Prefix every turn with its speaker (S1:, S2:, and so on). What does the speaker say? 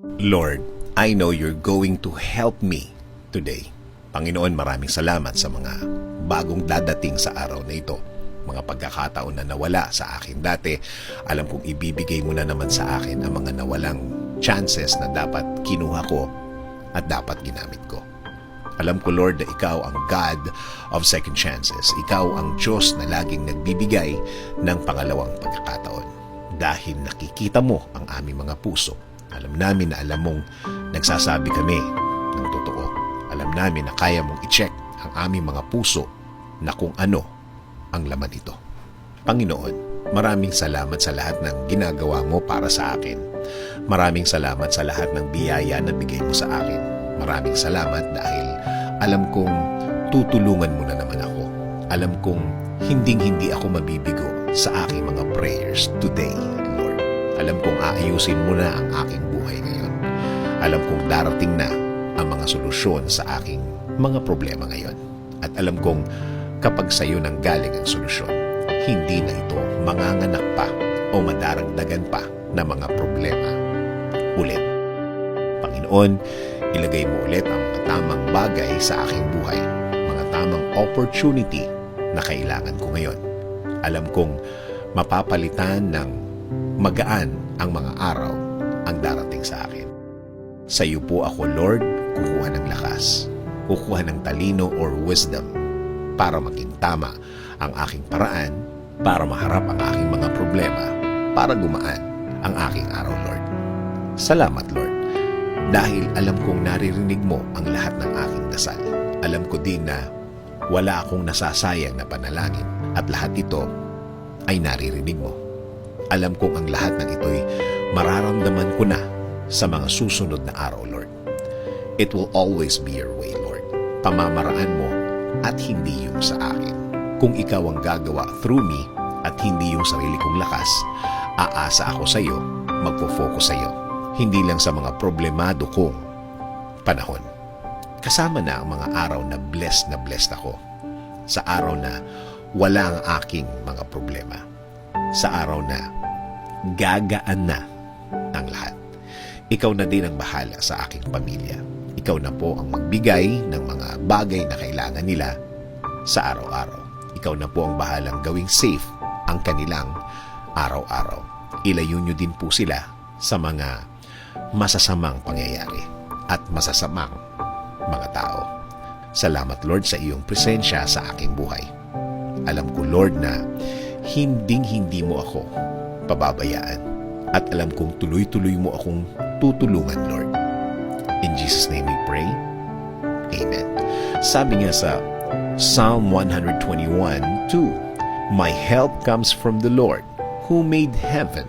S1: Lord, I know you're going to help me today. Panginoon, maraming salamat sa mga bagong dadating sa araw na ito. Mga pagkakataon na nawala sa akin dati. Alam kong ibibigay mo na naman sa akin ang mga nawalang chances na dapat kinuha ko at dapat ginamit ko. Alam ko, Lord, na ikaw ang God of second chances. Ikaw ang Diyos na laging nagbibigay ng pangalawang pagkakataon. Dahil nakikita mo ang aming mga puso. Alam namin na alam mong nagsasabi kami ng totoo. Alam namin na kaya mong i-check ang aming mga puso na kung ano ang laman ito. Panginoon, maraming salamat sa lahat ng ginagawa mo para sa akin. Maraming salamat sa lahat ng biyaya na bigay mo sa akin. Maraming salamat dahil alam kong tutulungan mo na naman ako. Alam kong hinding-hindi ako mabibigo sa aking mga prayers today, Lord. Alam kong aayusin mo na ang aking buhay ngayon. Alam kong darating na ang mga solusyon sa aking mga problema ngayon. At alam kong kapag sa iyo nang galing ang solusyon, hindi na ito manganganak pa o madaragdagan pa na mga problema ulit. Panginoon, ilagay mo ulit ang mga tamang bagay sa aking buhay, mga tamang opportunity na kailangan ko ngayon. Alam kong mapapalitan ng magaan ang mga araw ang darating sa akin. Sa iyo po ako, Lord, kukuha ng lakas, kukuha ng talino or wisdom para maging tama ang aking paraan, para maharap ang aking mga problema, para gumaan ang aking araw, Lord. Salamat, Lord. Dahil alam kong naririnig mo ang lahat ng aking dasal. Alam ko din na wala akong nasasayang na panalangin at lahat ito ay naririnig mo. Alam kong ang lahat ng ito'y mararamdaman ko na sa mga susunod na araw, Lord. It will always be your way, Lord. Pamamaraan mo at hindi yung sa akin. Kung ikaw ang gagawa through me at hindi yung sarili kong lakas, aasa ako sa iyo, magpo-focus sa iyo. Hindi lang sa mga problemado kong panahon. Kasama na ang mga araw na blessed na blessed ako. Sa araw na wala ang aking mga problema. Sa araw na gagaan na ang lahat. Ikaw na din ang bahala sa aking pamilya. Ikaw na po ang magbigay ng mga bagay na kailangan nila sa araw-araw. Ikaw na po ang bahalang gawing safe ang kanilang araw-araw. Ilayo nyo din po sila sa mga masasamang pangyayari at masasamang mga tao. Salamat Lord sa iyong presensya sa aking buhay. Alam ko Lord na hinding-hindi mo ako pababayaan at alam kong tuloy-tuloy mo akong tutulungan Lord. In Jesus' name we pray. Amen. Sabi nga sa Psalm 121, 2, My help comes from the Lord who made heaven